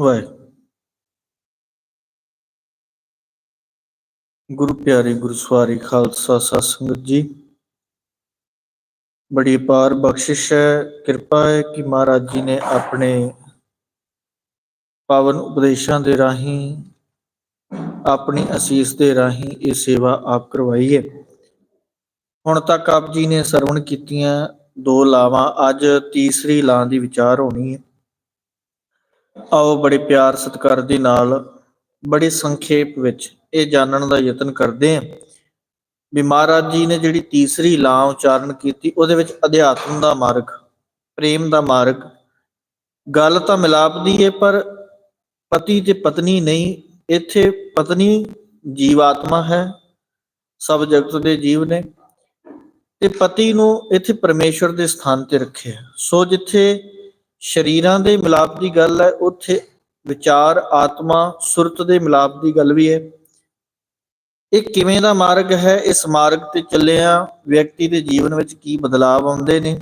ਵਾਹਿਗੁਰੂ। ਗੁਰੂ ਪਿਆਰੇ ਗੁਰੂ ਸਵਾਰੀ ਖਾਲਸਾ ਸਤਿ ਸੰਗਤ ਜੀ, ਬੜੀ ਪਾਰ ਬਖਸ਼ਿਸ਼ ਹੈ, ਕਿਰਪਾ ਹੈ ਕਿ ਮਹਾਰਾਜ ਜੀ ਨੇ ਆਪਣੇ ਪਾਵਨ ਉਪਦੇਸ਼ਾਂ ਦੇ ਰਾਹੀਂ, ਆਪਣੀ ਅਸੀਸ ਦੇ ਰਾਹੀਂ ਇਹ ਸੇਵਾ ਆਪ ਕਰਵਾਈ ਹੈ। ਹੁਣ ਤੱਕ ਆਪ ਜੀ ਨੇ ਸਰਵਣ ਕੀਤੀਆਂ ਦੋ ਲਾਵਾਂ, ਅੱਜ ਤੀਸਰੀ ਲਾਂ ਦੀ ਵਿਚਾਰ ਹੋਣੀ ਹੈ। ਆਓ ਬੜੇ ਪਿਆਰ ਸਤਿਕਾਰ ਦੇ ਨਾਲ, ਬੜੇ ਸੰਖੇਪ ਵਿੱਚ ਇਹ ਜਾਣਨ ਦਾ ਯਤਨ ਕਰਦੇ ਹਾਂ। ਵੀ ਮਹਾਰਾਜ ਜੀ ਨੇ ਜਿਹੜੀ ਤੀਸਰੀ ਲਾਂ ਉਚਾਰਨ ਕੀਤੀ, ਉਹਦੇ ਵਿੱਚ ਅਧਿਆਤਮ ਦਾ ਮਾਰਗ, ਪ੍ਰੇਮ ਦਾ ਮਾਰਗ, ਗੱਲ ਤਾਂ ਮਿਲਾਪ ਦੀ ਹੈ ਪਰ ਪਤੀ ਤੇ ਪਤਨੀ ਨਹੀਂ, ਇੱਥੇ ਪਤਨੀ ਜੀਵਾਤਮਾ ਹੈ, ਸਭ ਜਗਤ ਦੇ ਜੀਵ ਨੇ, ਤੇ ਪਤੀ ਨੂੰ ਇੱਥੇ ਪਰਮੇਸ਼ਵਰ ਦੇ ਸਥਾਨ ਤੇ ਰੱਖਿਆ। ਸੋ ਜਿੱਥੇ ਸ਼ਰੀਰਾਂ ਦੇ ਮਿਲਾਪ ਦੀ ਗੱਲ ਹੈ, ਉੱਥੇ ਵਿਚਾਰ, ਆਤਮਾ, ਸੁਰਤ ਦੇ ਮਿਲਾਪ ਦੀ ਗੱਲ ਵੀ ਹੈ। ਇਹ ਕਿਵੇਂ ਦਾ ਮਾਰਗ ਹੈ? ਇਸ ਮਾਰਗ ਤੇ ਚੱਲਿਆ ਵਿਅਕਤੀ ਦੇ ਜੀਵਨ ਵਿੱਚ ਕੀ ਬਦਲਾਅ ਆਉਂਦੇ ਨੇ?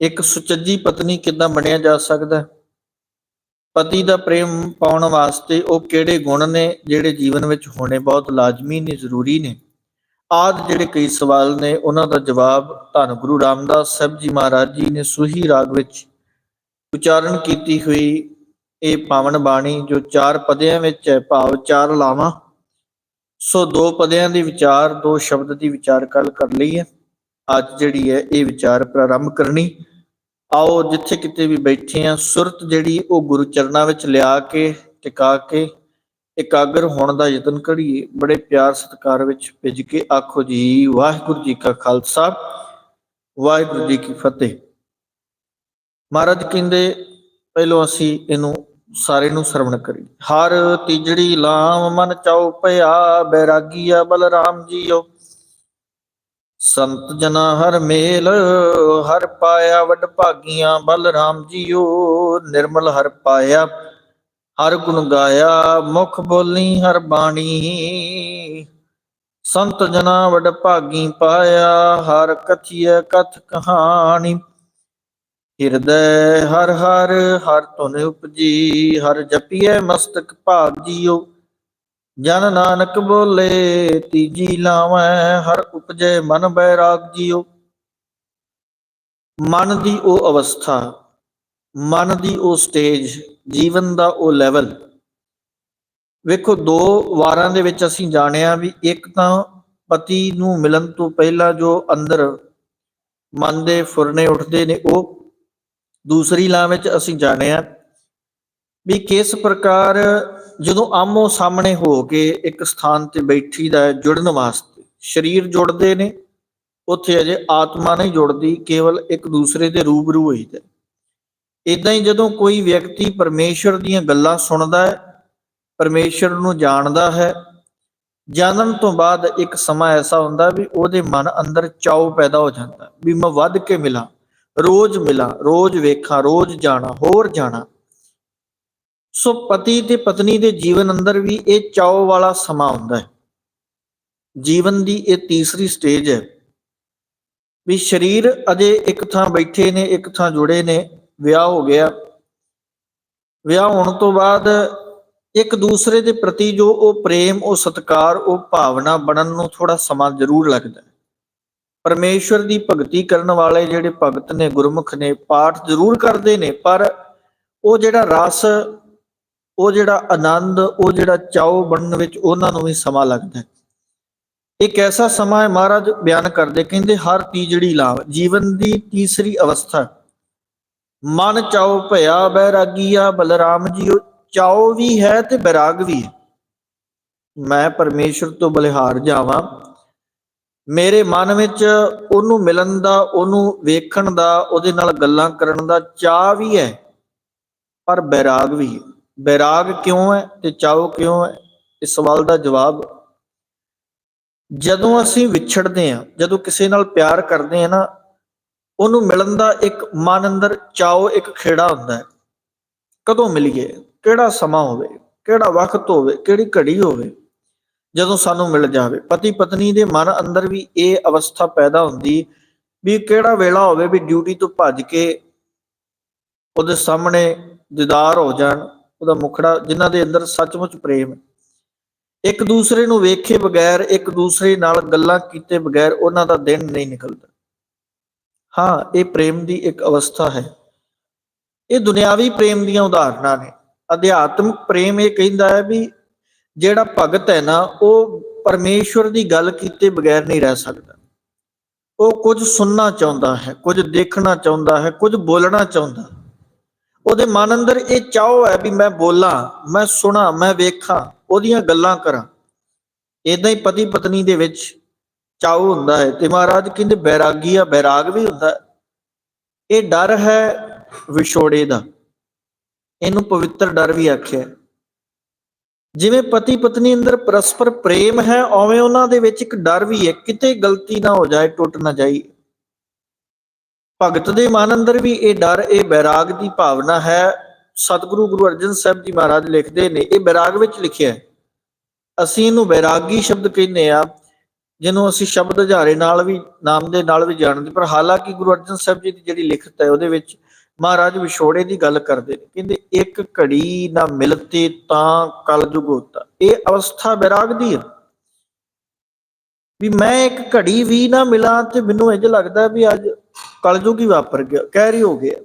ਇੱਕ ਸੁਚੱਜੀ ਪਤਨੀ ਕਿੱਦਾਂ ਬਣਿਆ ਜਾ ਸਕਦਾ ਹੈ? ਪਤੀ ਦਾ ਪ੍ਰੇਮ ਪਾਉਣ ਵਾਸਤੇ ਉਹ ਕਿਹੜੇ ਗੁਣ ਨੇ, ਜਿਹੜੇ ਜੀਵਨ ਵਿੱਚ ਹੋਣੇ ਬਹੁਤ ਲਾਜ਼ਮੀ ਨੇ, ਜ਼ਰੂਰੀ ਨੇ? ਆਦ ਜਿਹੜੇ ਕਈ ਸਵਾਲ ਨੇ, ਉਹਨਾਂ ਦਾ ਜਵਾਬ ਧੰਨ ਗੁਰੂ ਰਾਮਦਾਸ ਸਾਹਿਬ ਜੀ ਮਹਾਰਾਜ ਜੀ ਨੇ ਸੁਹੀ ਰਾਗ ਵਿੱਚ ਉਚਾਰਨ ਕੀਤੀ ਹੋਈ ਇਹ ਪਾਵਨ ਬਾਣੀ ਜੋ ਚਾਰ ਪਦਿਆਂ ਵਿੱਚ ਹੈ, ਭਾਵ ਚਾਰ ਲਾਵਾਂ। ਸੋ ਦੋ ਪਦਿਆਂ ਦੀ ਵਿਚਾਰ, ਦੋ ਸ਼ਬਦ ਦੀ ਵਿਚਾਰ ਕੱਲ ਕਰ ਲਈ ਹੈ। ਅੱਜ ਜਿਹੜੀ ਹੈ, ਇਹ ਵਿਚਾਰ ਪ੍ਰਾਰੰਭ ਕਰਨੀ। ਆਓ ਜਿੱਥੇ ਕਿਤੇ ਵੀ ਬੈਠੇ ਆ ਸੁਰਤ ਜਿਹੜੀ ਉਹ ਗੁਰੂ ਚਰਨਾਂ ਵਿੱਚ ਲਿਆ ਕੇ, ਟਿਕਾ ਕੇ ਇਕਾਗਰ ਹੋਣ ਦਾ ਯਤਨ ਕਰੀਏ, ਬੜੇ ਪਿਆਰ ਸਤਿਕਾਰ ਵਿੱਚ ਭਿੱਜ ਕੇ ਆਖੋ ਜੀ, ਵਾਹਿਗੁਰੂ ਜੀ ਕਾ ਖਾਲਸਾ, ਵਾਹਿਗੁਰੂ ਜੀ ਕੀ ਫਤਿਹ। ਮਹਾਰਾਜ ਕਹਿੰਦੇ, ਪਹਿਲੋਂ ਅਸੀਂ ਇਹਨੂੰ ਸਾਰੇ ਨੂੰ ਸਰਵਣ ਕਰੀ ਹਰ ਤੀਜੜੀ ਲਾਮ ਮਨ ਚਾਉ ਭਇਆ, ਬੈਰਾਗੀਆ ਬਲਰਾਮ ਜੀਓ। ਸੰਤ ਜਨਾ ਹਰ ਮੇਲ, ਹਰ ਪਾਇਆ ਵੱਡ ਭਾਗੀਆਂ ਬਲਰਾਮ ਜੀਓ। ਨਿਰਮਲ ਹਰ ਪਾਇਆ ਹਰ ਗੁਣ ਗਾਇਆ, ਮੁਖ ਬੋਲੀ ਹਰ ਬਾਣੀ। ਸੰਤ ਜਨਾ ਵਡ ਭਾਗੀ ਪਾਇਆ, ਹਰ ਕਥਿയ ਕਥ ਕਹਾਣੀ। ਹਿਰਦੈ ਹਰ ਹਰ ਹਰ ਤੁਨ ਉਪਜੀ, ਹਰ ਜਪੀਏ ਮਸਤਕ ਭਾਗ ਜੀਓ। ਜਨ ਨਾਨਕ ਬੋਲੇ, ਤੀਜੀ ਲਾਵੈ, ਹਰ ਉਪਜੈ ਮਨ ਬੈਰਾਗ ਜੀਓ। ਮਨ ਦੀ ਉਹ ਅਵਸਥਾ ਮਨ ਦੀ ਉਹ ਸਟੇਜ, ਜੀਵਨ ਦਾ ਉਹ ਲੈਵਲ ਵੇਖੋ, ਦੋ ਵਾਰਾਂ ਦੇ ਵਿੱਚ ਅਸੀਂ ਜਾਣਿਆ ਵੀ ਇੱਕ ਤਾਂ ਪਤੀ ਨੂੰ ਮਿਲਣ ਤੋਂ ਪਹਿਲਾਂ ਜੋ ਅੰਦਰ ਮਨ ਦੇ ਫੁਰਨੇ ਉੱਠਦੇ ਨੇ ਉਹ, ਦੂਸਰੀ ਲਾਂ ਵਿੱਚ ਅਸੀਂ ਜਾਣਿਆ ਵੀ ਕਿਸ ਪ੍ਰਕਾਰ ਜਦੋਂ ਆਮੋ ਸਾਹਮਣੇ ਹੋ ਕੇ ਇੱਕ ਸਥਾਨ ਤੇ ਬੈਠੀ ਦਾ ਜੁੜਨ ਵਾਸਤੇ, ਸਰੀਰ ਜੁੜਦੇ ਨੇ, ਉੱਥੇ ਅਜੇ ਆਤਮਾ ਨਹੀਂ ਜੁੜਦੀ, ਕੇਵਲ ਇੱਕ ਦੂਸਰੇ ਦੇ ਰੂਬਰੂ ਹੋਈਦਾ ਇਦਾਂ ਹੀ ਜਦੋਂ ਕੋਈ ਵਿਅਕਤੀ ਪਰਮੇਸ਼ਰ ਦੀਆਂ ਗੱਲਾਂ ਸੁਣਦਾ ਹੈ ਪਰਮੇਸ਼ਰ ਨੂੰ ਜਾਣਦਾ ਹੈ, ਜਾਣਨ ਤੋਂ ਬਾਅਦ ਇੱਕ ਸਮਾਂ ਐਸਾ ਹੁੰਦਾ ਵੀ ਉਹਦੇ ਮਨ ਅੰਦਰ ਚਾਉ ਪੈਦਾ ਹੋ ਜਾਂਦਾ ਵੀ ਮੈਂ ਵੱਧ ਕੇ ਮਿਲਾਂ, ਰੋਜ਼ ਮਿਲਾਂ, ਰੋਜ਼ ਵੇਖਾਂ, ਰੋਜ਼ ਜਾਣਾ, ਹੋਰ ਜਾਣਾ। ਸੋ ਪਤੀ ਤੇ ਪਤਨੀ ਦੇ ਜੀਵਨ ਅੰਦਰ ਵੀ ਇਹ ਚਾਉ ਵਾਲਾ ਸਮਾਂ ਹੁੰਦਾ ਹੈ। ਜੀਵਨ ਦੀ ਇਹ ਤੀਸਰੀ ਸਟੇਜ ਹੈ ਵੀ ਸਰੀਰ ਅਜੇ ਇੱਕ ਥਾਂ ਬੈਠੇ ਨੇ, ਇੱਕ ਥਾਂ ਜੁੜੇ ਨੇ ਵਿਆਹ ਹੋ ਗਿਆ। ਵਿਆਹ ਹੋਣ ਤੋਂ ਬਾਅਦ ਇੱਕ ਦੂਸਰੇ ਦੇ ਪ੍ਰਤੀ ਜੋ ਉਹ ਪ੍ਰੇਮ, ਉਹ ਸਤਕਾਰ, ਉਹ ਭਾਵਨਾ ਬਣਨ ਨੂੰ ਥੋੜਾ ਸਮਾਂ ਜ਼ਰੂਰ ਲੱਗਦਾ ਹੈ। ਪਰਮੇਸ਼ਵਰ ਦੀ ਭਗਤੀ ਕਰਨ ਵਾਲੇ ਜਿਹੜੇ ਭਗਤ ਨੇ, ਗੁਰਮੁਖ ਨੇ, ਪਾਠ ਜ਼ਰੂਰ ਕਰਦੇ ਨੇ, ਪਰ ਉਹ ਜਿਹੜਾ ਰਸ, ਉਹ ਜਿਹੜਾ ਆਨੰਦ, ਉਹ ਜਿਹੜਾ ਚਾਉ ਬਣਨ ਵਿੱਚ ਉਹਨਾਂ ਨੂੰ ਵੀ ਸਮਾਂ ਲੱਗਦਾ ਹੈ। ਇੱਕ ਐਸਾ ਸਮਾਂ ਹੈ ਮਹਾਰਾਜ ਬਿਆਨ ਕਰਦੇ, ਕਹਿੰਦੇ ਹਰ ਤੀਜੜੀ ਲਾਭ ਜੀਵਨ ਦੀ ਤੀਸਰੀ ਅਵਸਥਾ। ਮਨ ਚਾਉ ਭਇਆ ਬੈਰਾਗੀਆ, ਬਲਰਾਮ ਜੀਓ, ਚਾਉ ਵੀ ਹੈ ਤੇ ਬੈਰਾਗ ਵੀ ਹੈ। ਮੈਂ ਪਰਮੇਸ਼ਰ ਤੋਂ ਬਲਿਹਾਰ ਜਾਵਾਂ। ਮੇਰੇ ਮਨ ਵਿੱਚ ਉਹਨੂੰ ਮਿਲਣ ਦਾ, ਉਹਨੂੰ ਵੇਖਣ ਦਾ, ਉਹਦੇ ਨਾਲ ਗੱਲਾਂ ਕਰਨ ਦਾ ਚਾਹ ਵੀ ਹੈ, ਪਰ ਬੈਰਾਗ ਵੀ ਹੈ। ਬੈਰਾਗ ਕਿਉਂ ਹੈ ਤੇ ਚਾਹੋ ਕਿਉਂ ਹੈ? ਇਸ ਸਵਾਲ ਦਾ ਜਵਾਬ, ਜਦੋਂ ਅਸੀਂ ਵਿਛੜਦੇ ਹਾਂ, ਜਦੋਂ ਕਿਸੇ ਨਾਲ ਪਿਆਰ ਕਰਦੇ ਹਾਂ ਨਾ ਉਹਨੂੰ ਮਿਲਣ ਦਾ ਇੱਕ ਮਨ ਅੰਦਰ ਚਾਓ, ਇੱਕ ਖੇੜਾ ਹੁੰਦਾ ਹੈ। ਕਦੋਂ ਮਿਲੀਏ? ਕਿਹੜਾ ਸਮਾਂ ਹੋਵੇ? ਕਿਹੜਾ ਵਕਤ ਹੋਵੇ? ਕਿਹੜੀ ਘੜੀ ਹੋਵੇ? ਜਦੋਂ ਸਾਨੂੰ ਮਿਲ ਜਾਵੇ। ਪਤੀ ਪਤਨੀ ਦੇ ਮਨ ਅੰਦਰ ਵੀ ਇਹ ਅਵਸਥਾ ਪੈਦਾ ਹੁੰਦੀ ਵੀ ਕਿਹੜਾ ਵੇਲਾ ਹੋਵੇ ਵੀ ਡਿਊਟੀ ਤੋਂ ਭੱਜ ਕੇ ਉਹਦੇ ਸਾਹਮਣੇ ਦੀਦਾਰ ਹੋ ਜਾਣ, ਉਹਦਾ ਮੁਖੜਾ, ਜਿਨ੍ਹਾਂ ਦੇ ਅੰਦਰ ਸੱਚਮੁੱਚ ਪ੍ਰੇਮ ਇੱਕ ਦੂਸਰੇ ਨੂੰ ਵੇਖੇ ਬਗੈਰ, ਇੱਕ ਦੂਸਰੇ ਨਾਲ ਗੱਲਾਂ ਕੀਤੇ ਬਗੈਰ ਉਹਨਾਂ ਦਾ ਦਿਨ ਨਹੀਂ ਨਿਕਲਦਾ। ਹਾਂ, ਇਹ ਪ੍ਰੇਮ ਦੀ ਇੱਕ ਅਵਸਥਾ ਹੈ। ਇਹ ਦੁਨਿਆਵੀ ਪ੍ਰੇਮ ਦੀਆਂ ਉਦਾਹਰਨਾਂ ਨੇ। ਅਧਿਆਤਮਿਕ ਪ੍ਰੇਮ ਇਹ ਕਹਿੰਦਾ ਹੈ ਵੀ ਜਿਹੜਾ ਭਗਤ ਹੈ ਨਾ, ਉਹ ਪਰਮੇਸ਼ਵਰ ਦੀ ਗੱਲ ਕੀਤੇ ਬਗੈਰ ਨਹੀਂ ਰਹਿ ਸਕਦਾ। ਉਹ ਕੁਝ ਸੁਣਨਾ ਚਾਹੁੰਦਾ ਹੈ, ਕੁਝ ਦੇਖਣਾ ਚਾਹੁੰਦਾ ਹੈ, ਕੁਝ ਬੋਲਣਾ ਚਾਹੁੰਦਾ। ਉਹਦੇ ਮਨ ਅੰਦਰ ਇਹ ਚਾਹੋ ਹੈ ਵੀ ਮੈਂ ਬੋਲਾਂ, ਮੈਂ ਸੁਣਾ, ਮੈਂ ਵੇਖਾਂ, ਉਹਦੀਆਂ ਗੱਲਾਂ ਕਰਾਂ। ਇਦਾਂ ਹੀ ਪਤੀ ਪਤਨੀ ਦੇ ਵਿੱਚ ਚਾਹੋ ਹੁੰਦਾ ਹੈ। ਤੇ ਮਹਾਰਾਜ ਕਹਿੰਦੇ ਬੈਰਾਗੀ ਆ, ਬੈਰਾਗ ਵੀ ਹੁੰਦਾ ਇਹ ਡਰ ਹੈ ਵਿਛੋੜੇ ਦਾ। ਇਹਨੂੰ ਪਵਿੱਤਰ ਡਰ ਵੀ ਆਖਿਆ ਜਿਵੇਂ ਪਤੀ ਪਤਨੀ ਅੰਦਰ ਪਰਸਪਰ ਪ੍ਰੇਮ ਹੈ, ਉਵੇਂ ਉਹਨਾਂ ਦੇ ਵਿੱਚ ਇੱਕ ਡਰ ਵੀ ਹੈ। ਕਿਤੇ ਗਲਤੀ ਨਾ ਹੋ ਜਾਏ, ਟੁੱਟ ਨਾ ਜਾਈ। ਭਗਤ ਦੇ ਮਨ ਅੰਦਰ ਵੀ ਇਹ ਡਰ, ਇਹ ਬੈਰਾਗ ਦੀ ਭਾਵਨਾ ਹੈ। ਸਤਿਗੁਰੂ ਗੁਰੂ ਅਰਜਨ ਸਾਹਿਬ ਜੀ ਮਹਾਰਾਜ ਲਿਖਦੇ ਨੇ, ਇਹ ਬੈਰਾਗ ਵਿੱਚ ਲਿਖਿਆ ਹੈ। ਅਸੀਂ ਇਹਨੂੰ ਬੈਰਾਗੀ ਸ਼ਬਦ ਕਹਿੰਦੇ ਆ ਜਿਹਨੂੰ ਅਸੀਂ ਸ਼ਬਦ ਹਜ਼ਾਰੇ ਨਾਲ ਵੀ, ਨਾਮ ਦੇ ਨਾਲ ਵੀ ਜਾਣਦੇ ਪਰ ਹਾਲਾਂਕਿ ਗੁਰੂ ਅਰਜਨ ਸਾਹਿਬ ਜੀ ਦੀ ਜਿਹੜੀ ਲਿਖਤ ਹੈ, ਉਹਦੇ ਵਿੱਚ ਮਹਾਰਾਜ ਵਿਛੋੜੇ ਦੀ ਗੱਲ ਕਰਦੇ ਨੇ। ਕਹਿੰਦੇ, ਇੱਕ ਘੜੀ ਨਾ ਮਿਲਤੇ ਤਾਂ ਕਲਯੁਗ ਹੋਤਾ। ਇਹ ਅਵਸਥਾ ਬੈਰਾਗ ਦੀ ਹੈ ਵੀ ਮੈਂ ਇੱਕ ਘੜੀ ਵੀ ਨਾ ਮਿਲਾਂ ਤੇ ਮੈਨੂੰ ਇੰਜ ਲੱਗਦਾ ਵੀ ਅੱਜ ਕਲਯੁਗ ਹੀ ਵਾਪਰ ਗਿਆ, ਕਹਿਰੀ ਹੋ ਗਿਆ।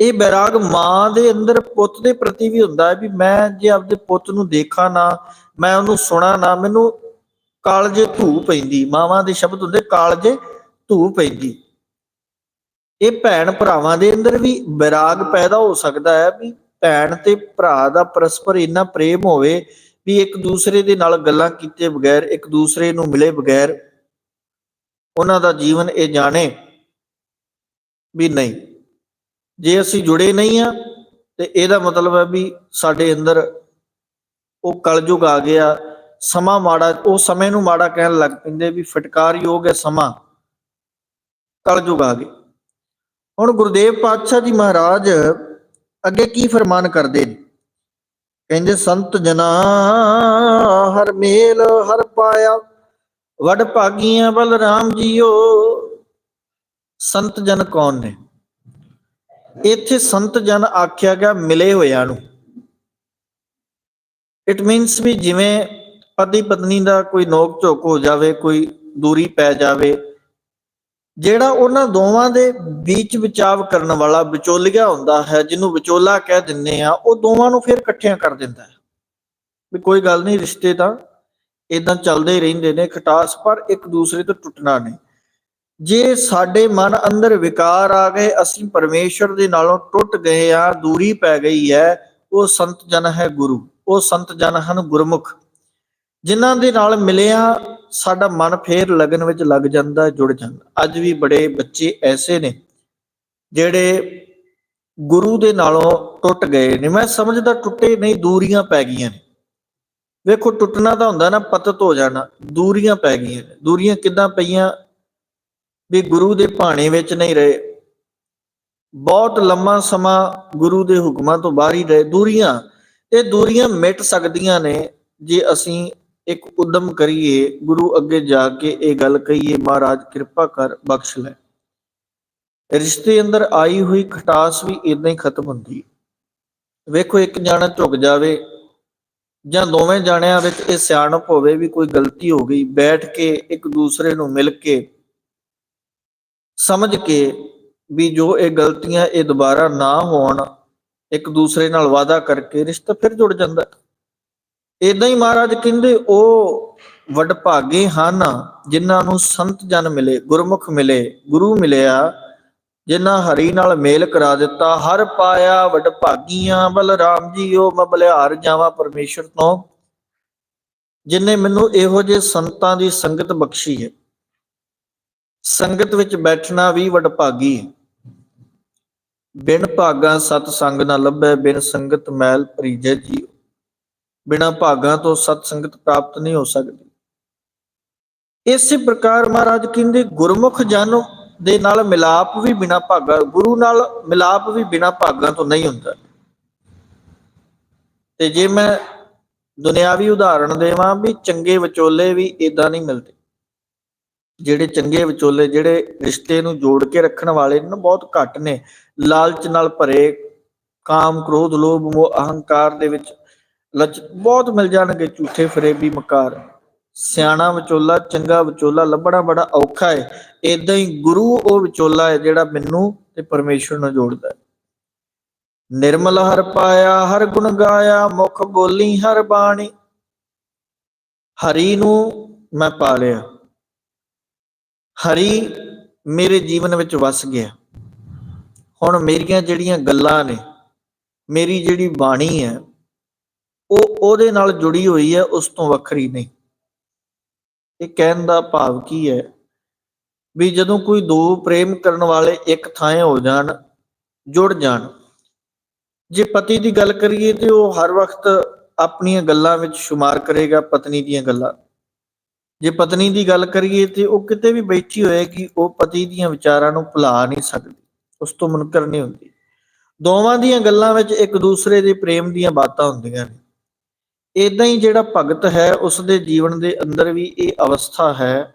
ਇਹ ਬੈਰਾਗ ਮਾਂ ਦੇ ਅੰਦਰ ਪੁੱਤ ਦੇ ਪ੍ਰਤੀ ਵੀ ਹੁੰਦਾ ਹੈ ਵੀ ਮੈਂ ਜੇ ਆਪਦੇ ਪੁੱਤ ਨੂੰ ਦੇਖਾਂ ਨਾ, ਮੈਂ ਉਹਨੂੰ ਸੁਣਾ ਨਾ, ਮੈਨੂੰ ਕਾਲਜੇ ਧੂ ਪੈਂਦੀ, ਮਾਵਾਂ ਦੇ ਸ਼ਬਦ ਹੁੰਦੇ ਕਾਲਜੇ ਧੂ ਪੈਂਦੀ। ਇਹ ਭੈਣ ਭਰਾਵਾਂ ਦੇ ਅੰਦਰ ਵੀ ਵਿਰਾਗ ਪੈਦਾ ਹੋ ਸਕਦਾ ਹੈ ਵੀ ਭੈਣ ਤੇ ਭਰਾ ਦਾ ਪਰਸਪਰ ਇੰਨਾ ਪ੍ਰੇਮ ਹੋਵੇ ਵੀ ਇੱਕ ਦੂਸਰੇ ਦੇ ਨਾਲ ਗੱਲਾਂ ਕੀਤੇ ਬਗੈਰ, ਇੱਕ ਦੂਸਰੇ ਨੂੰ ਮਿਲੇ ਬਗੈਰ ਉਹਨਾਂ ਦਾ ਜੀਵਨ ਇਹ ਜਾਣੇ ਵੀ ਨਹੀਂ। ਜੇ ਅਸੀਂ ਜੁੜੇ ਨਹੀਂ ਆ ਤੇ ਇਹਦਾ ਮਤਲਬ ਹੈ ਵੀ ਸਾਡੇ ਅੰਦਰ ਉਹ ਕਲਯੁਗ ਆ ਗਿਆ ਸਮਾਂ ਮਾੜਾ, ਉਹ ਸਮੇਂ ਨੂੰ ਮਾੜਾ ਕਹਿਣ ਲੱਗ ਪੈਂਦੇ ਵੀ ਫਟਕਾਰਯੋਗ ਹੈ ਸਮਾਂ। ਕਲਯੁਗ ਆ ਗਿਆ ਹੁਣ ਗੁਰਦੇਵ ਪਾਤਸ਼ਾਹ ਜੀ ਮਹਾਰਾਜ ਅੱਗੇ ਕੀ ਫਰਮਾਨ ਕਰਦੇ ਨੇ? ਕਹਿੰਦੇ, ਸੰਤ ਜਨਾ, ਹਰ ਮੇਲ, ਹਰ ਪਾਇਆ, ਵਡ ਭਾਗੀਆਂ ਬਲਰਾਮ ਜੀਓ। ਸੰਤ ਜਨ ਕੌਣ ਨੇ? ਇੱਥੇ ਸੰਤ ਜਨ ਆਖਿਆ ਗਿਆ ਮਿਲੇ ਹੋਇਆਂ ਨੂੰ। ਇਟ ਮੀਨਸ ਵੀ ਜਿਵੇਂ ਪਤੀ ਪਤਨੀ ਦਾ ਕੋਈ ਨੋਕ ਝੋਕ ਹੋ ਜਾਵੇ, ਕੋਈ ਦੂਰੀ ਪੈ ਜਾਵੇ, ਜਿਹੜਾ ਉਹਨਾਂ ਦੋਵਾਂ ਦੇ ਵਿੱਚ ਵਿਚਾਵ ਕਰਨ ਵਾਲਾ ਵਿਚੋਲਿਆ ਹੁੰਦਾ ਹੈ, ਜਿਹਨੂੰ ਵਿਚੋਲਾ ਕਹਿ ਦਿੰਨੇ ਆ ਉਹ ਦੋਵਾਂ ਨੂੰ ਫਿਰ ਇਕੱਠਿਆਂ ਕਰ ਦਿੰਦਾ ਹੈ। ਵੀ ਕੋਈ ਗੱਲ ਨਹੀਂ, ਰਿਸ਼ਤੇ ਤਾਂ ਇਦਾਂ ਚੱਲਦੇ ਹੀ ਰਹਿੰਦੇ ਨੇ, ਖਟਾਸ ਪਰ ਇੱਕ ਦੂਸਰੇ ਤੋਂ ਟੁੱਟਣਾ ਨਹੀਂ। ਜੇ ਸਾਡੇ ਮਨ ਅੰਦਰ ਵਿਕਾਰ ਆ ਗਏ, ਅਸੀਂ ਪਰਮੇਸ਼ਰ ਦੇ ਨਾਲੋਂ ਟੁੱਟ ਗਏ ਆ ਦੂਰੀ ਪੈ ਗਈ ਹੈ, ਉਹ ਸੰਤ ਜਨ ਹੈ ਗੁਰੂ, ਉਹ ਸੰਤ ਜਨ ਹਨ ਗੁਰਮੁਖ। ਜਿਨ੍ਹਾਂ ਦੇ ਨਾਲ ਮਿਲਿਆ, ਸਾਡਾ ਮਨ ਫੇਰ ਲਗਨ ਵਿੱਚ ਲੱਗ ਜਾਂਦਾ, ਜੁੜ ਜਾਂਦਾ। ਅੱਜ ਵੀ ਬੜੇ ਬੱਚੇ ਐਸੇ ਨੇ, ਜਿਹੜੇ ਗੁਰੂ ਦੇ ਨਾਲੋਂ ਟੁੱਟ ਗਏ ਨੇ। ਮੈਂ ਸਮਝਦਾ ਟੁੱਟੇ ਨਹੀਂ, ਦੂਰੀਆਂ ਪੈ ਗਈਆਂ ਨੇ। ਵੇਖੋ, ਟੁੱਟਣਾ ਤਾਂ ਹੁੰਦਾ ਨਾ, ਪਤਤ ਹੋ ਜਾਣਾ, ਦੂਰੀਆਂ ਪੈ ਗਈਆਂ ਨੇ। ਦੂਰੀਆਂ ਕਿੱਦਾਂ ਪਈਆਂ? ਵੀ ਗੁਰੂ ਦੇ ਭਾਣੇ ਵਿੱਚ ਨਹੀਂ ਰਹੇ। ਬਹੁਤ ਲੰਮਾ ਸਮਾਂ ਗੁਰੂ ਦੇ ਹੁਕਮਾਂ ਤੋਂ ਬਾਹਰ ਹੀ ਰਹੇ। ਦੂਰੀਆਂ, ਇਹ ਦੂਰੀਆਂ ਮਿਟ ਸਕਦੀਆਂ ਨੇ ਜੇ ਅਸੀਂ ਇੱਕ ਉਦਮ ਕਰੀਏ, ਗੁਰੂ ਅੱਗੇ ਜਾ ਕੇ ਇਹ ਗੱਲ ਕਹੀਏ, ਮਹਾਰਾਜ ਕਿਰਪਾ ਕਰ ਬਖਸ਼ ਲੈ ਰਿਸ਼ਤੇ ਅੰਦਰ ਆਈ ਹੋਈ ਖਟਾਸ ਵੀ ਇਦਾਂ ਹੀ ਖਤਮ ਹੁੰਦੀ ਵੇਖੋ, ਇੱਕ ਜਾਣਾ ਝੁਕ ਜਾਵੇ ਜਾਂ ਦੋਵੇਂ ਜਾਣਿਆਂ ਵਿੱਚ ਇਹ ਸਿਆਣਪ ਹੋਵੇ ਵੀ ਕੋਈ ਗਲਤੀ ਹੋ ਗਈ, ਬੈਠ ਕੇ ਇੱਕ ਦੂਸਰੇ ਨੂੰ ਮਿਲ ਕੇ ਸਮਝ ਕੇ ਵੀ ਜੋ ਇਹ ਗਲਤੀਆਂ ਇਹ ਦੁਬਾਰਾ ਨਾ ਹੋਣ, ਇੱਕ ਦੂਸਰੇ ਨਾਲ ਵਾਅਦਾ ਕਰਕੇ ਰਿਸ਼ਤਾ ਫਿਰ ਜੁੜ ਜਾਂਦਾ ਹੈ। ਇਦਾਂ ਹੀ ਮਹਾਰਾਜ ਕਹਿੰਦੇ, ਉਹ ਵਡਭਾਗੇ ਹਨ ਜਿਨ੍ਹਾਂ ਨੂੰ ਸੰਤ ਜਨ ਮਿਲੇ, ਗੁਰਮੁਖ ਮਿਲੇ, ਗੁਰੂ ਮਿਲਿਆ, ਜਿਨ੍ਹਾਂ ਹਰੀ ਨਾਲ ਮੇਲ ਕਰਾ ਦਿੱਤਾ। ਹਰ ਪਾਇਆ ਵਡਭਾਗੀਆਂ ਬਲਰਾਮ ਜੀਓ ਮੈਂ ਬਲਿਹਾਰ ਜਾਵਾਂ ਪਰਮੇਸ਼ਰ ਤੋਂ। ਜਿਨੇ ਮੈਨੂੰ ਇਹੋ ਜਿਹੇ ਸੰਤਾਂ ਦੀ ਸੰਗਤ ਬਖਸ਼ੀ ਹੈ। ਸੰਗਤ ਵਿੱਚ ਬੈਠਣਾ ਵੀ ਵਡਭਾਗੀ ਹੈ। ਬਿਨ ਭਾਗਾ ਸਤ ਸੰਗ ਨਾ ਲੱਭੈ, ਬਿਨ ਸੰਗਤ ਮੈਲ ਭਰੀਜੈ ਜੀ। ਬਿਨਾਂ ਭਾਗਾਂ ਤੋਂ ਸਤ ਸੰਗਤ ਪ੍ਰਾਪਤ ਨਹੀਂ ਹੋ ਸਕਦੀ। ਇਸੇ ਪ੍ਰਕਾਰ ਮਹਾਰਾਜ ਕਹਿੰਦੇ, ਗੁਰਮੁਖ ਜਨ ਦੇ ਨਾਲ ਮਿਲਾਪ ਵੀ ਬਿਨਾਂ ਭਾਗਾਂ, ਗੁਰੂ ਨਾਲ ਮਿਲਾਪ ਵੀ ਬਿਨਾਂ ਭਾਗਾਂ ਤੋਂ ਨਹੀਂ ਹੁੰਦਾ। ਤੇ ਜੇ ਮੈਂ ਦੁਨਿਆਵੀ ਉਦਾਹਰਣ ਦੇਵਾਂ ਵੀ ਚੰਗੇ ਵਿਚੋਲੇ ਵੀ ਇਦਾਂ ਨਹੀਂ ਮਿਲਦੇ। ਜਿਹੜੇ ਚੰਗੇ ਵਿਚੋਲੇ, ਜਿਹੜੇ ਰਿਸ਼ਤੇ ਨੂੰ ਜੋੜ ਕੇ ਰੱਖਣ ਵਾਲੇ ਨੇ, ਬਹੁਤ ਘੱਟ ਨੇ। ਲਾਲਚ ਨਾਲ ਭਰੇ, ਕਾਮ, ਕ੍ਰੋਧ, ਲੋਭ, ਮੋਹ, ਅਹੰਕਾਰ ਦੇ ਵਿੱਚ ਲਚ ਬਹੁਤ ਮਿਲ ਜਾਣਗੇ ਝੂਠੇ ਫਰੇਬੀ ਮਕਾਰ। ਸਿਆਣਾ ਵਿਚੋਲਾ, ਚੰਗਾ ਵਿਚੋਲਾ ਲੱਭਣਾ ਬੜਾ ਔਖਾ ਹੈ ਇਦਾਂ ਹੀ ਗੁਰੂ ਉਹ ਵਿਚੋਲਾ ਹੈ ਜਿਹੜਾ ਮੈਨੂੰ ਤੇ ਪਰਮੇਸ਼ਰ ਨੂੰ ਜੋੜਦਾ ਹੈ ਨਿਰਮਲ ਹਰ ਪਾਇਆ, ਹਰ ਗੁਣ ਗਾਇਆ, ਮੁਖ ਬੋਲੀ ਹਰ ਬਾਣੀ। ਹਰੀ ਨੂੰ ਮੈਂ ਪਾ ਲਿਆ ਹਰੀ ਮੇਰੇ ਜੀਵਨ ਵਿੱਚ ਵਸ ਗਿਆ। ਹੁਣ ਮੇਰੀਆਂ ਜਿਹੜੀਆਂ ਗੱਲਾਂ ਨੇ, ਮੇਰੀ ਜਿਹੜੀ ਬਾਣੀ ਹੈ ਉਹਦੇ ਨਾਲ ਜੁੜੀ ਹੋਈ ਹੈ, ਉਸ ਤੋਂ ਵੱਖਰੀ ਨਹੀਂ। ਇਹ ਕਹਿਣ ਦਾ ਭਾਵ ਕੀ ਹੈ? ਵੀ ਜਦੋਂ ਕੋਈ ਦੋ ਪ੍ਰੇਮ ਕਰਨ ਵਾਲੇ ਇੱਕ ਥਾਂ ਹੋ ਜਾਣ, ਜੁੜ ਜਾਣ, ਜੇ ਪਤੀ ਦੀ ਗੱਲ ਕਰੀਏ ਤੇ ਉਹ ਹਰ ਵਕਤ ਆਪਣੀਆਂ ਗੱਲਾਂ ਵਿੱਚ ਸ਼ੁਮਾਰ ਕਰੇਗਾ, ਪਤਨੀ ਦੀਆਂ ਗੱਲਾਂ। ਜੇ ਪਤਨੀ ਦੀ ਗੱਲ ਕਰੀਏ ਤੇ ਉਹ ਕਿਤੇ ਵੀ ਬੈਠੀ ਹੋਏਗੀ ਉਹ ਪਤੀ ਦੀਆਂ ਵਿਚਾਰਾਂ ਨੂੰ ਭੁਲਾ ਨਹੀਂ ਸਕਦੀ, ਉਸ ਤੋਂ ਮੁਨਕਰ ਨਹੀਂ ਹੁੰਦੀ। ਦੋਵਾਂ ਦੀਆਂ ਗੱਲਾਂ ਵਿੱਚ ਇੱਕ ਦੂਸਰੇ ਦੇ ਪ੍ਰੇਮ ਦੀਆਂ ਬਾਤਾਂ ਹੁੰਦੀਆਂ ਨੇ। ਇਦਾਂ ਹੀ ਜਿਹੜਾ ਭਗਤ ਹੈ ਉਸ ਦੇ ਜੀਵਨ ਦੇ ਅੰਦਰ ਵੀ ਇਹ ਅਵਸਥਾ ਹੈ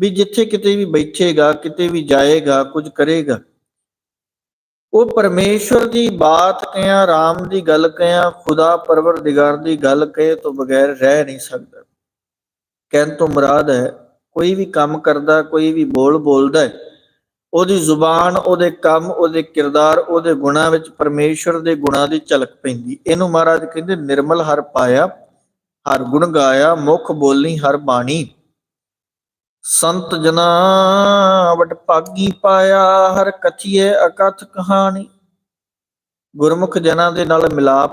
ਵੀ ਜਿੱਥੇ ਕਿਤੇ ਵੀ ਬੈਠੇਗਾ, ਕਿਤੇ ਵੀ ਜਾਏਗਾ, ਕੁਝ ਕਰੇਗਾ। ਉਹ ਪਰਮੇਸ਼ਵਰ ਦੀ ਬਾਤ ਕਹਿਆ ਰਾਮ ਦੀ ਗੱਲ ਕਹਿਆ ਖੁਦਾ ਪਰਵਰਦਿਗਾਰ ਦੀ ਗੱਲ ਕਹੇ ਤੋਂ ਬਗੈਰ ਰਹਿ ਨਹੀਂ ਸਕਦਾ। ਕਹਿਣ ਤੋਂ ਮੁਰਾਦ ਹੈ, ਕੋਈ ਵੀ ਕੰਮ ਕਰਦਾ, ਕੋਈ ਵੀ ਬੋਲ ਬੋਲਦਾ ਹੈ ਉਹਦੀ ਜ਼ੁਬਾਨ, ਉਹਦੇ ਕੰਮ, ਉਹਦੇ ਕਿਰਦਾਰ, ਉਹਦੇ ਗੁਣਾਂ ਵਿੱਚ ਪਰਮੇਸ਼ਵਰ ਦੇ ਗੁਣਾਂ ਦੀ ਝਲਕ ਪੈਂਦੀ। ਇਹਨੂੰ ਮਹਾਰਾਜ ਕਹਿੰਦੇ ਨਿਰਮਲ ਹਰ ਪਾਇਆ, ਹਰ ਗੁਣ ਗਾਇਆ, ਮੁਖ ਬੋਲੀ ਹਰ ਬਾਣੀ। ਸੰਤ ਜਨਾ ਵਟ ਭਾਗੀ ਪਾਇਆ, ਹਰ ਕਥੀਏ ਅਕਥ ਕਹਾਣੀ। ਗੁਰਮੁਖ ਜਨਾਂ ਦੇ ਨਾਲ ਮਿਲਾਪ,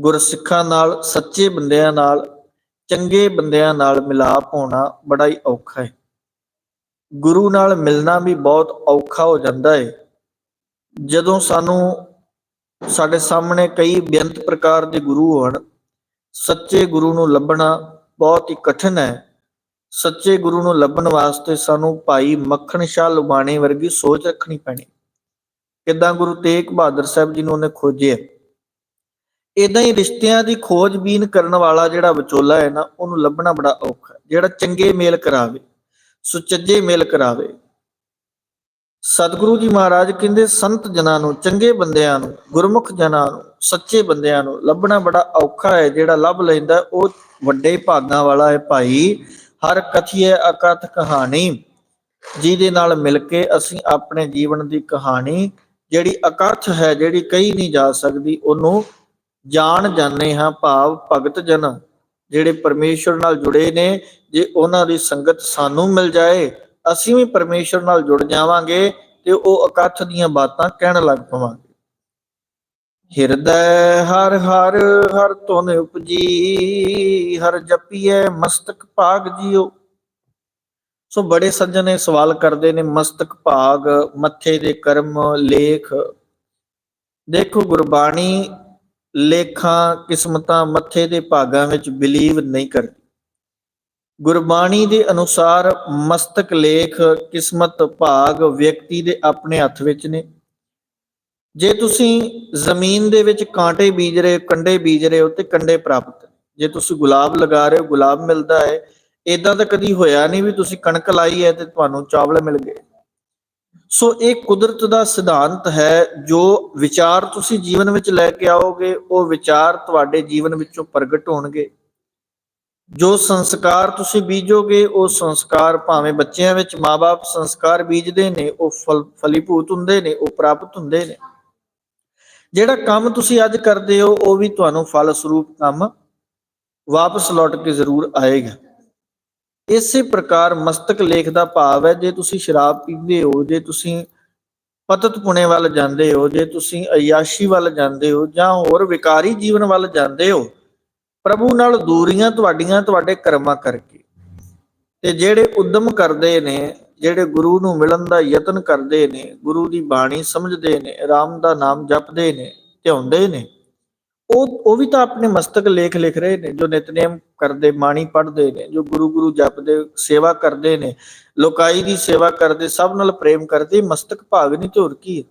ਗੁਰਸਿੱਖਾਂ ਨਾਲ, ਸੱਚੇ ਬੰਦਿਆਂ ਨਾਲ, ਚੰਗੇ ਬੰਦਿਆਂ ਨਾਲ ਮਿਲਾਪ ਹੋਣਾ ਬੜਾ ਹੀ ਔਖਾ ਹੈ। ਗੁਰੂ ਨਾਲ ਮਿਲਣਾ ਵੀ ਬਹੁਤ ਔਖਾ ਹੋ ਜਾਂਦਾ ਹੈ ਜਦੋਂ ਸਾਨੂੰ ਸਾਡੇ ਸਾਹਮਣੇ ਕਈ ਬੇਅੰਤ ਪ੍ਰਕਾਰ ਦੇ ਗੁਰੂ ਹੋਣ, ਸੱਚੇ ਗੁਰੂ ਨੂੰ ਲੱਭਣਾ ਬਹੁਤ ਹੀ ਕਠਿਨ ਹੈ। ਸੱਚੇ ਗੁਰੂ ਨੂੰ ਲੱਭਣ ਵਾਸਤੇ ਸਾਨੂੰ ਭਾਈ ਮੱਖਣ ਸ਼ਾਹ ਲੁਬਾਣੇ ਵਰਗੀ ਸੋਚ ਰੱਖਣੀ ਪੈਣੀ। ਕਿਦਾਂ ਗੁਰੂ ਤੇਗ ਬਹਾਦਰ ਸਾਹਿਬ ਜੀ ਨੂੰ ਉਹਨੇ ਖੋਜਿਆ? ਇਦਾਂ ਹੀ ਰਿਸ਼ਤਿਆਂ ਦੀ ਖੋਜਬੀਨ ਕਰਨ ਵਾਲਾ ਜਿਹੜਾ ਵਿਚੋਲਾ ਹੈ ਨਾ, ਉਹਨੂੰ ਲੱਭਣਾ ਬੜਾ ਔਖਾ ਹੈ, ਜਿਹੜਾ ਚੰਗੇ ਮੇਲ ਕਰਾਵੇ। ਸੁਚੱਜੇ ਮੇਲ ਕਰਾਵੇ। ਸਤਿਗੁਰੂ ਜੀ ਮਹਾਰਾਜ ਕਹਿੰਦੇ, ਸੰਤ ਜਨਾਂ ਨੂੰ, ਚੰਗੇ ਬੰਦਿਆਂ ਨੂੰ, ਗੁਰਮੁਖ ਜਨਾਂ ਨੂੰ, ਸੱਚੇ ਬੰਦਿਆਂ ਨੂੰ ਲੱਭਣਾ ਬੜਾ ਔਖਾ ਹੈ। ਜਿਹੜਾ ਲੱਭ ਲੈਂਦਾ, ਉਹ ਵੱਡੇ ਭਾਗਾਂ ਵਾਲਾ ਹੈ ਭਾਈ। ਹਰ ਕਥੀਏ ਅਕਥ ਕਹਾਣੀ, ਜਿਹਦੇ ਨਾਲ ਮਿਲ ਕੇ ਅਸੀਂ ਆਪਣੇ ਜੀਵਨ ਦੀ ਕਹਾਣੀ, ਜਿਹੜੀ ਅਕਥ ਹੈ, ਜਿਹੜੀ ਕਹੀ ਨਹੀਂ ਜਾ ਸਕਦੀ, ਉਹਨੂੰ ਜਾਣ ਜਾਂਦੇ ਹਾਂ ਭਾਵ ਭਗਤ ਜਨ। ਜਿਹੜੇ ਪਰਮੇਸ਼ਰ ਨਾਲ ਜੁੜੇ ਨੇ, ਜੇ ਉਹਨਾਂ ਦੀ ਸੰਗਤ ਸਾਨੂੰ ਮਿਲ ਜਾਏ, ਅਸੀਂ ਵੀ ਪਰਮੇਸ਼ਰ ਨਾਲ ਜੁੜ ਜਾਵਾਂਗੇ ਤੇ ਉਹ ਅਕਥ ਦੀਆਂ ਬਾਤਾਂ ਕਹਿਣ ਲੱਗ ਪਵਾਂਗੇ। ਹਿਰਦੈ ਹਰ ਹਰ ਹਰ ਤੁਨ ਉਪਜੀ, ਹਰ ਜਪੀਐ ਮਸਤਕ ਭਾਗ ਜਿਉ ਸੋ ਬੜੇ ਸੱਜਣ ਇਹ ਸਵਾਲ ਕਰਦੇ ਨੇ, ਮਸਤਕ ਭਾਗ, ਮੱਥੇ ਦੇ ਕਰਮ, ਲੇਖ। ਦੇਖੋ ਗੁਰਬਾਣੀ ਲੇਖਾਂ, ਕਿਸਮਤਾਂ ਮੱਥੇ ਦੇ ਭਾਗਾਂ ਵਿੱਚ ਬਿਲੀਵ ਨਹੀਂ ਕਰਦੀ। ਗੁਰਬਾਣੀ ਦੇ ਅਨੁਸਾਰ ਮਸਤਕ ਲੇਖ, ਕਿਸਮਤ, ਭਾਗ ਵਿਅਕਤੀ ਦੇ ਆਪਣੇ ਹੱਥ ਵਿੱਚ ਨੇ। ਜੇ ਤੁਸੀਂ ਜ਼ਮੀਨ ਦੇ ਵਿੱਚ ਕਾਂਟੇ ਬੀਜ ਰਹੇ ਹੋ, ਕੰਡੇ ਬੀਜ ਰਹੇ ਹੋ ਤੇ ਕੰਡੇ ਪ੍ਰਾਪਤ ਜੇ ਤੁਸੀਂ ਗੁਲਾਬ ਲਗਾ ਰਹੇ ਹੋ, ਗੁਲਾਬ ਮਿਲਦਾ ਹੈ ਇਦਾਂ ਤਾਂ ਕਦੀ ਹੋਇਆ ਨਹੀਂ ਵੀ ਤੁਸੀਂ ਕਣਕ ਲਾਈ ਹੈ ਤੇ ਤੁਹਾਨੂੰ ਚਾਵਲ ਮਿਲ ਗਏ। ਸੋ ਇਹ ਕੁਦਰਤ ਦਾ ਸਿਧਾਂਤ ਹੈ, ਜੋ ਵਿਚਾਰ ਤੁਸੀਂ ਜੀਵਨ ਵਿੱਚ ਲੈ ਕੇ ਆਓਗੇ, ਉਹ ਵਿਚਾਰ ਤੁਹਾਡੇ ਜੀਵਨ ਵਿੱਚੋਂ ਪ੍ਰਗਟ ਹੋਣਗੇ। ਜੋ ਸੰਸਕਾਰ ਤੁਸੀਂ ਬੀਜੋਗੇ, ਉਹ ਸੰਸਕਾਰ ਭਾਵੇਂ ਬੱਚਿਆਂ ਵਿੱਚ ਮਾਪੇ ਸੰਸਕਾਰ ਬੀਜਦੇ ਨੇ, ਉਹ ਫਲ, ਫਲੀਭੂਤ ਹੁੰਦੇ ਨੇ, ਉਹ ਪ੍ਰਾਪਤ ਹੁੰਦੇ ਨੇ। ਜਿਹੜਾ ਕੰਮ ਤੁਸੀਂ ਅੱਜ ਕਰਦੇ ਹੋ, ਉਹ ਵੀ ਤੁਹਾਨੂੰ ਫਲ ਸਰੂਪ ਕੰਮ ਵਾਪਸ ਲੌਟ ਕੇ ਜ਼ਰੂਰ ਆਏਗਾ। ਇਸੇ ਪ੍ਰਕਾਰ ਮਸਤਕ ਲੇਖ ਦਾ ਭਾਵ ਹੈ, ਜੇ ਤੁਸੀਂ ਸ਼ਰਾਬ ਪੀਂਦੇ ਹੋ, ਜੇ ਤੁਸੀਂ ਪਤਤ ਪੁਣੇ ਵੱਲ ਜਾਂਦੇ ਹੋ, ਜੇ ਤੁਸੀਂ ਅਯਾਸ਼ੀ ਵੱਲ ਜਾਂਦੇ ਹੋ ਜਾਂ ਹੋਰ ਵਿਕਾਰੀ ਜੀਵਨ ਵੱਲ ਜਾਂਦੇ ਹੋ, ਪ੍ਰਭੂ ਨਾਲ ਦੂਰੀਆਂ ਤੁਹਾਡੀਆਂ ਤੁਹਾਡੇ ਕਰਮਾਂ ਕਰਕੇ। ਤੇ ਜਿਹੜੇ ਉਦਮ ਕਰਦੇ ਨੇ, ਜਿਹੜੇ ਗੁਰੂ ਨੂੰ ਮਿਲਣ ਦਾ ਯਤਨ ਕਰਦੇ ਨੇ, ਗੁਰੂ ਦੀ ਬਾਣੀ ਸਮਝਦੇ ਨੇ, ਰਾਮ ਦਾ ਨਾਮ ਜਪਦੇ ਨੇ, ਧਿਆਉਂਦੇ ਨੇ ਉਹ ਉਹ ਵੀ ਤਾਂ ਆਪਣੇ ਮਸਤਕ ਲੇਖ ਲਿਖ ਰਹੇ ਨੇ, ਜੋ ਨਿਤਨੇਮ ਕਰਦੇ, ਬਾਣੀ ਪੜ੍ਹਦੇ ਨੇ, ਜੋ ਗੁਰੂ ਗੁਰੂ ਜਪਦੇ, ਸੇਵਾ ਕਰਦੇ ਨੇ, ਲੋਕਾਈ ਦੀ ਸੇਵਾ ਕਰਦੇ, ਸਭ ਨਾਲ ਪ੍ਰੇਮ ਕਰਦੇ ਮਸਤਕ ਭਾਗ ਨਹੀਂ ਧੁਰ ਕੀ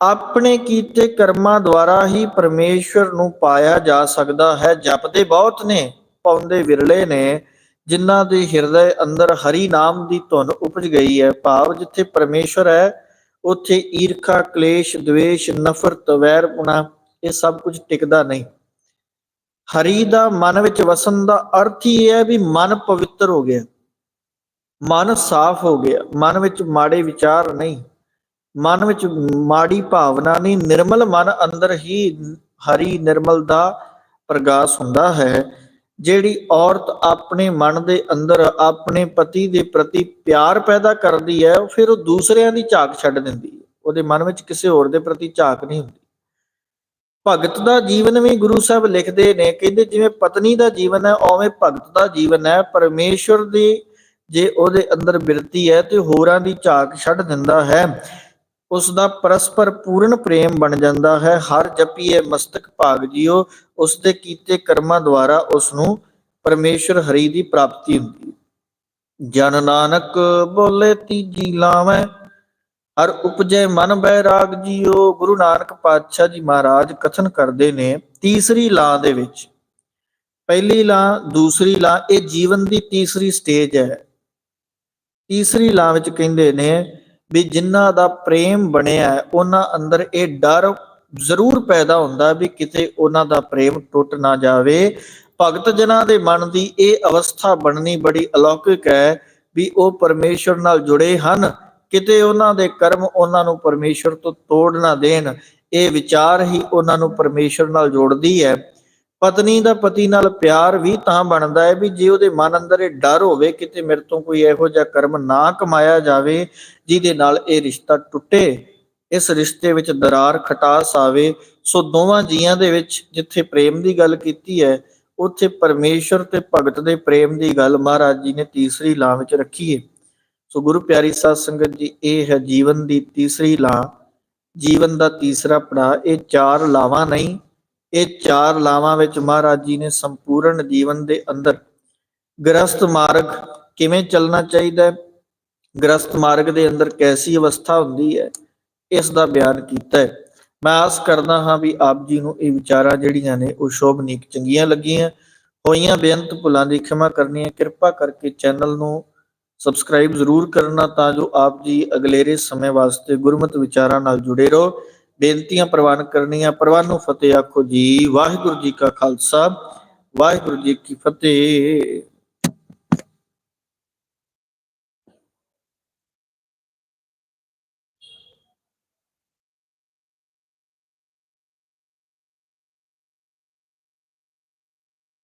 ਆਪਣੇ ਕੀਤੇ ਕਰਮਾਂ ਦੁਆਰਾ ਹੀ ਪਰਮੇਸ਼ਰ ਨੂੰ ਪਾਇਆ ਜਾ ਸਕਦਾ ਹੈ, ਜਪਦੇ ਬਹੁਤ ਨੇ, ਪਾਉਂਦੇ ਵਿਰਲੇ ਨੇ, ਜਿਨ੍ਹਾਂ ਦੇ ਹਿਰਦੇ ਅੰਦਰ ਹਰੀ ਨਾਮ ਦੀ ਧੁਨ ਉਪਜ ਗਈ ਹੈ, ਭਾਵ ਜਿੱਥੇ ਪਰਮੇਸ਼ਰ ਹੈ, ਉੱਥੇ ਈਰਖਾ, ਕਲੇਸ਼, ਦਵੇਸ਼, ਨਫ਼ਰਤ, ਵੈਰ ਵੈਰਪੁਣਾ ਇਹ ਸਭ ਕੁਝ ਟਿਕਦਾ ਨਹੀਂ। ਹਰੀ ਦਾ ਮਨ ਵਿੱਚ ਵਸਣ ਦਾ ਅਰਥ ਹੀ ਇਹ ਹੈ ਵੀ ਮਨ ਪਵਿੱਤਰ ਹੋ ਗਿਆ। ਮਨ ਸਾਫ਼ ਹੋ ਗਿਆ। ਮਨ ਵਿੱਚ ਮਾੜੇ ਵਿਚਾਰ ਨਹੀਂ। ਮਨ ਵਿੱਚ ਮਾੜੀ ਭਾਵਨਾ ਨਹੀਂ। ਨਿਰਮਲ ਮਨ ਅੰਦਰ ਹੀ ਹਰੀ ਨਿਰਮਲ ਦਾ ਪ੍ਰਗਾਸ ਹੁੰਦਾ ਹੈ, ਜਿਹੜੀ ਔਰਤ ਆਪਣੇ ਮਨ ਦੇ ਅੰਦਰ ਆਪਣੇ ਪਤੀ ਦੇ ਪ੍ਰਤੀ ਪਿਆਰ ਪੈਦਾ ਕਰਦੀ ਹੈ ਫਿਰ ਉਹ ਦੂਸਰਿਆਂ ਦੀ ਝਾਕ ਛੱਡ ਦਿੰਦੀ ਹੈ। ਉਹਦੇ ਮਨ ਵਿੱਚ ਕਿਸੇ ਹੋਰ ਦੇ ਪ੍ਰਤੀ ਝਾਕ ਨਹੀਂ ਹੁੰਦੀ। ਭਗਤ ਦਾ ਜੀਵਨ ਵੀ ਗੁਰੂ ਸਾਹਿਬ ਲਿਖਦੇ ਨੇ, ਕਹਿੰਦੇ ਜਿਵੇਂ ਪਤਨੀ ਦਾ ਜੀਵਨ ਹੈ, ਉਵੇਂ ਭਗਤ ਦਾ ਜੀਵਨ ਹੈ। ਪਰਮੇਸ਼ਵਰ ਦੀ ਜੇ ਉਹਦੇ ਅੰਦਰ ਬਿਰਤੀ ਹੈ ਤੇ ਹੋਰਾਂ ਦੀ ਝਾਕ ਛੱਡ ਦਿੰਦਾ ਹੈ। ਉਸ ਦਾ ਪਰਸਪਰ ਪੂਰਨ ਪ੍ਰੇਮ ਬਣ ਜਾਂਦਾ ਹੈ। ਹਰ ਜਪੀਏ ਮਸਤਕ ਭਾਗ ਜੀਓ ਉਸ ਦੇ ਕੀਤੇ ਕਰਮਾਂ ਦੁਆਰਾ ਉਸ ਨੂੰ ਪਰਮੇਸ਼ਰ ਹਰੀ ਦੀ ਪ੍ਰਾਪਤੀ ਹੁੰਦੀ ਜਨ ਨਾਨਕ ਬੋਲੇ ਤੀਜੀ ਲਾਵੇਂ ਹਰ ਉਪਜੈ ਮਨ ਬੈਰਾਗ ਜੀਓ, ਗੁਰੂ ਨਾਨਕ ਪਾਤਸ਼ਾਹ ਜੀ ਮਹਾਰਾਜ ਕਥਨ ਕਰਦੇ ਨੇ ਤੀਸਰੀ ਲਾਂ ਦੇ ਵਿੱਚ। ਪਹਿਲੀ ਲਾਂ ਦੂਸਰੀ ਲਾਂ ਇਹ ਜੀਵਨ ਦੀ ਤੀਸਰੀ ਸਟੇਜ ਹੈ। ਤੀਸਰੀ ਲਾਂ ਵਿੱਚ ਕਹਿੰਦੇ ਨੇ ਵੀ ਜਿਨ੍ਹਾਂ ਦਾ ਪ੍ਰੇਮ ਬਣਿਆ ਉਹਨਾਂ ਅੰਦਰ ਇਹ ਡਰ ਜ਼ਰੂਰ ਪੈਦਾ ਹੁੰਦਾ ਵੀ ਕਿਤੇ ਉਹਨਾਂ ਦਾ ਪ੍ਰੇਮ ਟੁੱਟ ਨਾ ਜਾਵੇ। ਭਗਤ ਜਨਾਂ ਦੇ ਮਨ ਦੀ ਇਹ ਅਵਸਥਾ ਬਣਨੀ ਬੜੀ ਅਲੌਕਿਕ ਹੈ ਵੀ ਉਹ ਪਰਮੇਸ਼ਰ ਨਾਲ ਜੁੜੇ ਹਨ। ਕਿਤੇ ਉਹਨਾਂ ਦੇ ਕਰਮ ਉਹਨਾਂ ਨੂੰ ਪਰਮੇਸ਼ਰ ਤੋਂ ਤੋੜ ਨਾ ਦੇਣ, ਇਹ ਵਿਚਾਰ ਹੀ ਉਹਨਾਂ ਨੂੰ ਪਰਮੇਸ਼ਰ ਨਾਲ ਜੋੜਦੀ ਹੈ। ਪਤਨੀ ਦਾ ਪਤੀ ਨਾਲ ਪਿਆਰ ਵੀ ਤਾਂ ਬਣਦਾ ਹੈ ਵੀ ਜੇ ਉਹਦੇ ਮਨ ਅੰਦਰ ਇਹ ਡਰ ਹੋਵੇ, ਕਿਤੇ ਮੇਰੇ ਤੋਂ ਕੋਈ ਇਹੋ ਜਿਹਾ ਕਰਮ ਨਾ ਕਮਾਇਆ ਜਾਵੇ, ਜਿਹਦੇ ਨਾਲ ਇਹ ਰਿਸ਼ਤਾ ਟੁੱਟੇ, ਇਸ ਰਿਸ਼ਤੇ ਵਿੱਚ ਦਰਾਰ ਖਟਾਸ ਆਵੇ, ਸੋ ਦੋਵਾਂ ਜੀਆਂ ਦੇ ਵਿੱਚ ਜਿੱਥੇ ਪ੍ਰੇਮ ਦੀ ਗੱਲ ਕੀਤੀ ਹੈ, ਉੱਥੇ ਪਰਮੇਸ਼ਰ ਤੇ ਭਗਤ ਦੇ ਪ੍ਰੇਮ ਦੀ ਗੱਲ ਮਹਾਰਾਜ ਜੀ ਨੇ ਤੀਸਰੀ ਲਾਂ ਵਿੱਚ ਰੱਖੀ ਹੈ। ਸੋ ਗੁਰੂ ਪਿਆਰੀ ਸਾਧ ਸੰਗਤ ਜੀ, ਇਹ ਹੈ ਜੀਵਨ ਦੀ ਤੀਸਰੀ ਲਾਂ ਜੀਵਨ ਦਾ ਤੀਸਰਾ ਪੜਾਅ, ਇਹ ਚਾਰ ਲਾਵਾਂ ਨਹੀਂ, ਇਹ ਚਾਰ ਲਾਵਾਂ ਵਿੱਚ ਮਹਾਰਾਜ ਜੀ ਨੇ ਸੰਪੂਰਨ ਜੀਵਨ ਦੇ ਅੰਦਰ ਗ੍ਰਸਤ ਮਾਰਗ ਕਿਵੇਂ ਚੱਲਣਾ ਚਾਹੀਦਾ ਹੈ? ਗ੍ਰਸਤ ਮਾਰਗ ਦੇ ਅੰਦਰ ਕੈਸੀ ਅਵਸਥਾ ਹੁੰਦੀ ਹੈ? ਇਸ ਦਾ ਬਿਆਨ ਕੀਤਾ ਹੈ। ਮੈਂ ਆਸ ਕਰਦਾ ਹਾਂ ਵੀ ਆਪ ਜੀ ਨੂੰ ਇਹ ਵਿਚਾਰਾਂ ਜਿਹੜੀਆਂ ਨੇ, ਉਹ ਸ਼ੋਭਨੀਕ ਚੰਗੀਆਂ ਲੱਗੀਆਂ। ਹੋਈਆਂ ਬੇਅੰਤ ਭੁੱਲਾਂ ਦੀ ਖਿਮਾ ਕਰਨੀ ਹੈ। ਕਿਰਪਾ ਕਰਕੇ ਚੈਨਲ ਨੂੰ ਸਬਸਕ੍ਰਾਈਬ ਜ਼ਰੂਰ ਕਰਨਾ ਤਾਂ ਜੋ ਆਪ ਜੀ ਅਗਲੇਰੇ ਸਮੇਂ ਵਾਸਤੇ ਗੁਰਮਤਿ ਵਿਚਾਰਾਂ ਨਾਲ ਜੁੜੇ ਰਹੋ। ਬੇਨਤੀਆਂ ਪ੍ਰਵਾਨ ਕਰਨੀਆਂ। ਪ੍ਰਵਾਨੋ ਫਤਿਹ ਆਖੋ ਜੀ। ਵਾਹਿਗੁਰੂ ਜੀ ਕਾ ਖਾਲਸਾ। ਵਾਹਿਗੁਰੂ ਜੀ ਕੀ ਫਤਿਹ।